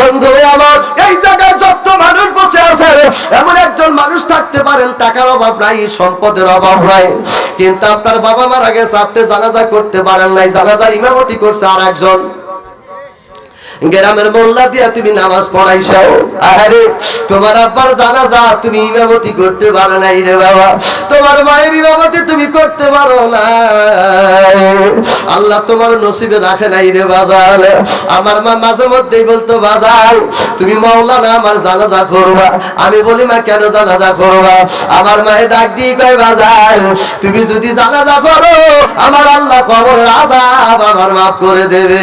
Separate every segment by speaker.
Speaker 1: বন্ধু আমার, এই জায়গায় যত মানুষ বসে আছে, এমন একজন মানুষ থাকতে পারেন, টাকার অভাব নাই, সম্পদের অভাব নাই। কিন্তু আপনার বাবা মারা গেছে, আপনি জানাজা করতে পারেন নাই জানাজা ইমামতি করছে আর একজন গ্রামের মোল্লা দিয়া তুমি নামাজ পড়াইছাও। আরে তোমার আব্বার জানাজা তুমি ইমামতি করতে পারো নাই রে বাবা। তোমার মায়ের ইমামতি তুমি করতে পারো না আল্লাহ তোমার নসিবে রাখে নাই রে বাজার। আমার মা মাঝে মধ্যেই বলতো, বাজার, তুমি মাওলানা আমার জানাজা করবা। আমি বলি, মা, কেন জানাজা করবা? আমার মায়ের ডাক দিয়ে কয়, বাজার, তুমি যদি জানাজা করো, আমার আল্লাহ খবরের আজাব আমার মাফ করে দেবে।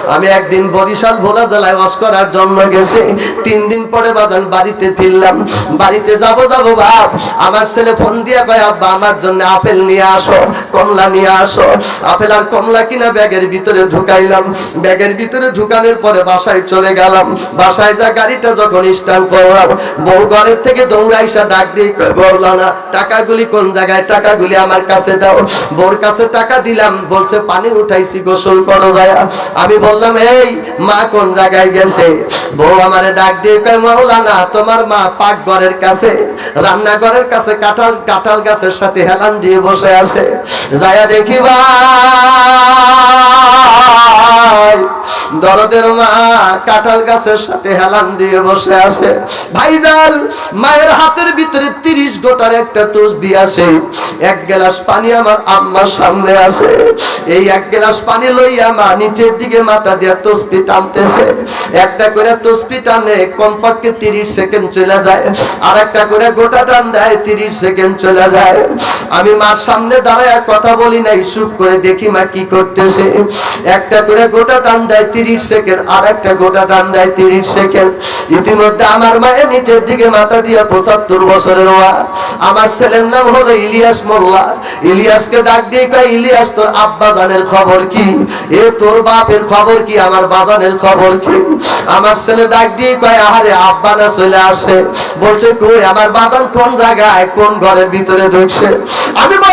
Speaker 1: আমি একদিন বরিশাল ভোলা জেলায় ওয়াশ করার জন্য গেছি। তিন দিন পরে বাজান বাড়িতে ফিরলাম। বাড়িতে যাব যাব বাপ। আমার ছেলে ফোন দিয়ে কয় আব্বা আমার জন্য আপেল নিয়ে আসো কমলা নিয়ে আসো। আপেল আর কমলা কিনা ব্যাগের ভিতরে ঢুকাইলাম। ব্যাগের ভিতরে ঢুকানোর পরে বাসায় চলে গেলাম। বাসায় যা গাড়িটা যখন স্টার্ট করলাম বউ ঘরের থেকে দৌড়াইসা ডাক দিয়ে কয়, বলল না টাকাগুলি কোন জায়গায়? টাকাগুলি আমার কাছে দাও। বউর কাছে টাকা দিলাম বলছে পানি উঠাইছি গোসল করো যায়। আমি বললাম, এই মা কোন জায়গায় গেছে? বউ আমারে ডাক দিয়ে কয়, মাওলানা, তোমার মা পাক ঘরের কাছে, রান্নাঘরের কাছে কাঁঠাল কাঁঠাল গাছের সাথে হেলান দিয়ে বসে আছে। যায়া দেখি ভাই দরদের মা কাঁঠাল গাছের সাথে হেলান দিয়ে বসে আছে। ভাইজাল মায়ের হাতের ভিতরে তিরিশ গোটার একটা তসবি আছে। এক গ্লাস পানি আমার আম্মার সামনে আছে। এই এক গ্লাস পানি লইয়া মা নিচের দিকে মাথা দিয়া তসবি টানতেছে। একটা করে তসবি টানে, কমপক্ষে তিরিশ সেকেন্ড চলে যায়। আর একটা করে গোটা টান দেয়, তিরিশ সেকেন্ড চলে যায়। আমি মার সামনে দাঁড়ায় কথা বলি নাই, চুপ করে দেখি মা কি করতেছে। একটা করে গোটা টান দেয়, তিরিশ সেকেন্ড, আর একটা গোটা টান দেয় তিরিশ সেকেন্ড। ইতিমধ্যে আমার মায়ের নিচের দিকে মাথা দিয়া পঁচাত্তর বছরের ওয়া আমার ছেলের নাম হলো ইলিয়াস মোল্লা। ইলিয়াসকে ডাক দিয়ে কয়, ইলিয়াস, তোর আব্বা জানের খবর কি? এ তোর বাপের খবর কি? আমার বাজানের খবর কি? আমার ছেলে ডাক দিয়ে কয়, আহারে, আব্বা না চলে আসে। বলছে, কই, আমার বাজান কোন জায়গায়? কোন ঘরের ভিতরে ঢুকছে? আমি মা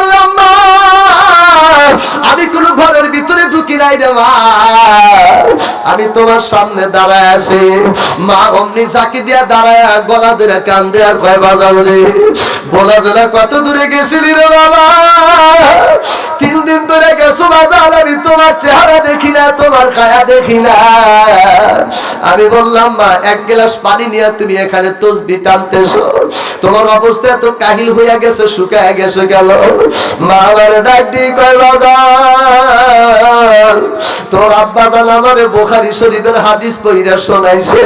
Speaker 1: আমি কোন ঘরের ভিতরে ঢুকি নাই রে মা। আমি তোমার সামনে দাঁড়ায় আছি। মা অমনি চাকি দিয়া দাঁড়ায়, গলা ধরে কান দেয়ার কয় বাজাল রে। বলা জেলা কত দূরে গেছিলি রে বাবা। তিন দিন ধরে গেছো বাজাল আমি তোমার চেহারা দেখি না, তোমার খায়া দেখি না। আমি বললাম, মা, এক গ্লাস পানি নিয়ে তুমি এখানে তসবি টানতেছো। তোমার অবস্থা এত কাহিল হইয়া গেছে, শুকায় গেছে গেল মা আমার ডাক দিয়ে কয় বাজার তোর আব্বা জান আমারে বোখারি শরীফের হাদিস পইরা শোনাইছে,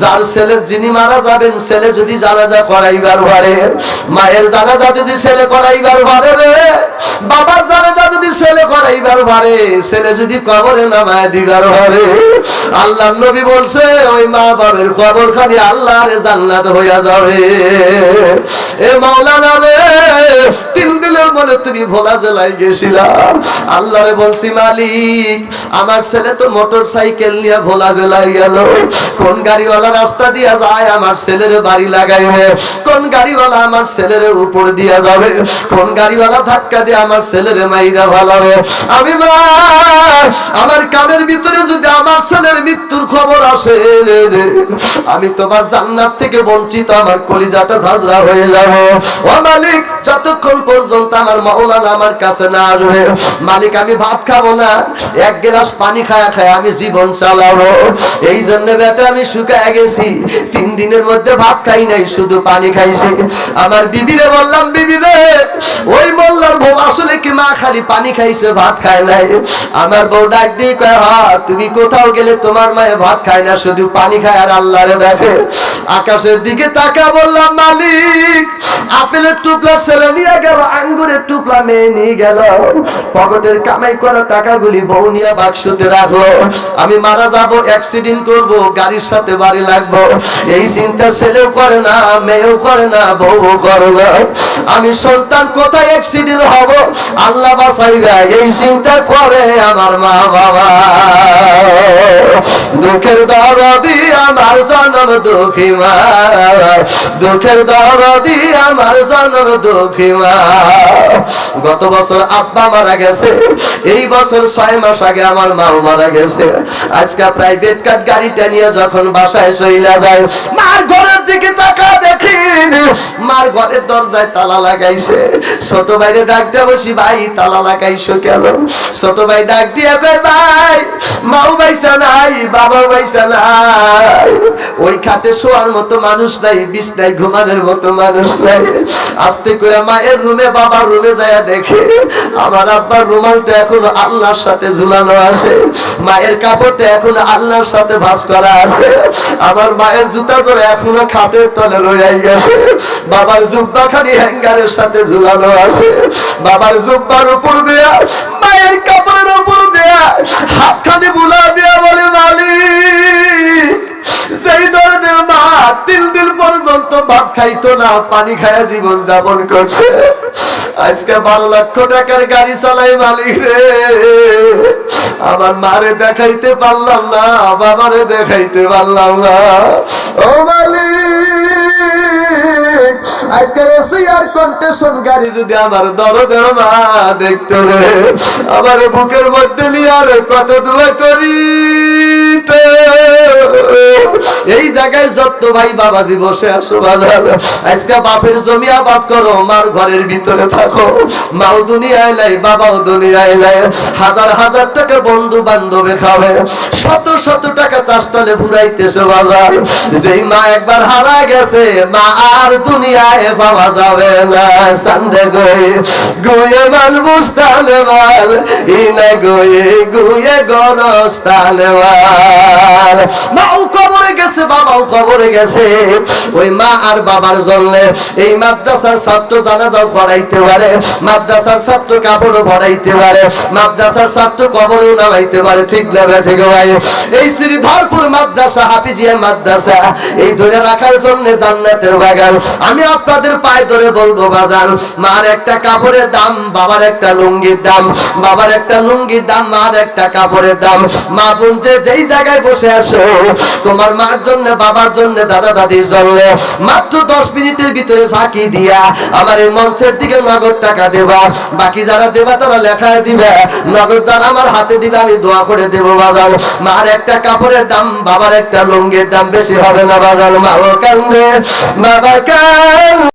Speaker 1: যার ছেলে যিনি মারা যাবেন, ছেলে যদি জানাজা করাইবার পারে, মায়ের জানাজা যদি ছেলে করাইবার পারে রে, বাবার জানাজা যদি ছেলে করাইবার পারে ছেলে যদি কবরে নামায় দিবার পারে আল্লাহ নবী বলছে, ওই মা বাবের খবর খালি আল্লাহর জান্নাত হইয়া যাবে। এ মাওলানা রে, তিন দিনের মনে তুমি ভোলা জেলায় গেছিলা। আল্লাহরে বলছি, মালিক, আমার ছেলে তো মোটর সাইকেল নিয়ে ভোলা জেলায় গেল। কোন গাড়িওয়ালা রাস্তা দিয়া যায়, আমার ছেলের বাড়ি লাগাইবে। কোন গাড়িওয়ালা আমার ছেলের উপর দিয়া যাবে। কোন গাড়িওয়ালা ধাক্কা দিয়ে আমার ছেলের মাইরা আমি আমার কানের ভিতরে যদি আমার ছেলের মৃত্যুর খবর আসে, আমি তোমার জান্নাত থেকে বঞ্চিত, আমার কলিজাটা ঝাঁঝরা হয়ে যাবে। ও মালিক, যতক্ষণ পর্যন্ত আমার মাওলানা আমার কাছে না আসবে, মালিক, আমি ভাত খাব না। এক গ্লাস পানি খায়া খায় আমি জীবন চালাবো। এই জন্য বেটা, আমি শুকায় গেছি। তিন দিনের মধ্যে ভাত খাই নাই, শুধু পানি খাইছি। আমার বিবিরে বললাম, বিবিরে, ওই মোল্লার বউ আসলে কি মা খালি পানি খাইছে, ভাত খায় নাই। আমার বউ ডাক দিয়ে কয়, হা, তুমি কোথাও গেলে তোমার মায়ে ভাত খায় না, শুধু পানি খায় আর আল্লাহরে ডাকে। আকাশের দিকে তাকা বললাম, মালিক, আপেলের টুপলা ছেলে নিয়ে গেল, আঙ্গুরের টুপলা মেয়ে নিয়ে গেল। পকেটের কামাই করা টাকাগুলি বউ নিয়ে বাক্সতে রাখল। আমি মারা যাব, অ্যাক্সিডেন্ট করব, গাড়ির সাথে বাড়ি লাগবো। এই চিন্তা ছেলেও করে না, মেয়েও করে না বউ করে না। আমি সন্তান, কোথায় অ্যাক্সিডেন্ট হব? আল্লাহ চিন্তা করে আমার মা বাবা। দুঃখের দরদি আমার জনম দুঃখী মা। দুঃখের দরদি আমার জনম দুঃখী মা। গত বছর আব্বা মারা গেছে, এই বছর ছয় মাস আগে আমার মাও মারা গেছে। আজকে প্রাইভেট কার গাড়িটা নিয়ে যখন বাসায় চইলা যায়, মার ঘরের দিকে তাকা দেখি, মার ঘরের দরজায় তালা লাগাইছে। ছোট ভাইরে ডাক বসি ভাই, তালা লাগাইছো কেন? ছোট ভাই ডাক দিয়ে কয় ভাই নাই, বাবা বাইসা নাই। ওই খাটে শোয়ার মতো মানুষ নাই, বিছনায় ঘুমানোর মতো মানুষ নাই। আস্তে করে মায়ের রুমে, বাবার রুমে যায় দেখে, আমার আব্বার রুমালটা এখনও আল্লাহর সাথে ঝুলানো আছে। মায়ের কাপড়টা এখনও আল্লাহর সাথে ভাস করা আছে। আমার মায়ের জুতা জোরে এখনও খাটের তলে রয়ে গেছে। বাবার জুব্বা খালি হ্যাঙ্গারের সাথে ঝুলানো আছে। বাবার জুব্বার উপর দেয়া, মায়ের কাপড়ের উপর দেয়া পানি খায়া জীবন যাপন করছে। আজকে বারো লক্ষ টাকার গাড়ি চালাই মালিক রে। আমার মারে দেখাইতে পারলাম না বাবারে দেখাইতে পারলাম না। ও মালিক! আমার বুকের মধ্যে কত করি এই জায়গায় যত ভাই বাবাজি বসে আসো বাজার। আজকে বাপের জমি আবাদ করো, মার ঘরের ভিতরে থাকো। মাও দুনিয়ায় লাই বাবাও দুনিয়ায় লাই হাজার হাজার টাকা বন্ধু বান্ধবে খাবে। শত শত টাকা চাষতলে ফুরাইতেছে বাজার। যেই মা একবার হারা গেছে, মা আর দুনিয়ায় পাওয়া যাবে না সান্দে গই গুয়ে মাল বুস্তাল মাল, ইনে গয়ে গুয়ে গরস্তাল মাল। মাও কবরে গেছে, বাবাও কবরে গেছে। ওই মা আর বাবার জন্য এই মাদ্রাসার ছাত্র জানাজাও পড়াইতে পারে, মাদ্রাসার ছাত্র কাপড়ও পড়াইতে পারে, মাদ্রাসার ছাত্র কবরেও নামাইতে পারে। ঠিক নেবে ঠিক ভাই? এই শ্রীধরপুর মাদ্রাসা, হাফিজিয়া মাদ্রাসা, এই ধরে রাখার জন্য জান্নাতের বাগান। আমি আপনাদের পায়ে ধরে বলব, বাজান, মার একটা কাপড়ের দাম, বাবার একটা লুঙ্গির দাম, বাবার একটা লুঙ্গির দাম, মার একটা কাপড়ের দাম। মা বোন যে যেই জায়গায় বসে আসো তোমার মার জন্য, বাবার জন্য, দাদা দাদির জন্য, মাত্র দশ মিনিটের ভিতরে ঝাঁকি দিয়া আমার এই মঞ্চের দিকে নগদ টাকা দেবা। বাকি যারা দেবা, তারা লেখায় দিবে। নগদ যারা আমার হাতে দিবে, আমি দোয়া করে দেবো বাজাল মার একটা কাপড়ের দাম, বাবার একটা লুঙ্গির দাম বেশি হবে না বাজাল মাও কান্দে, বাবা কান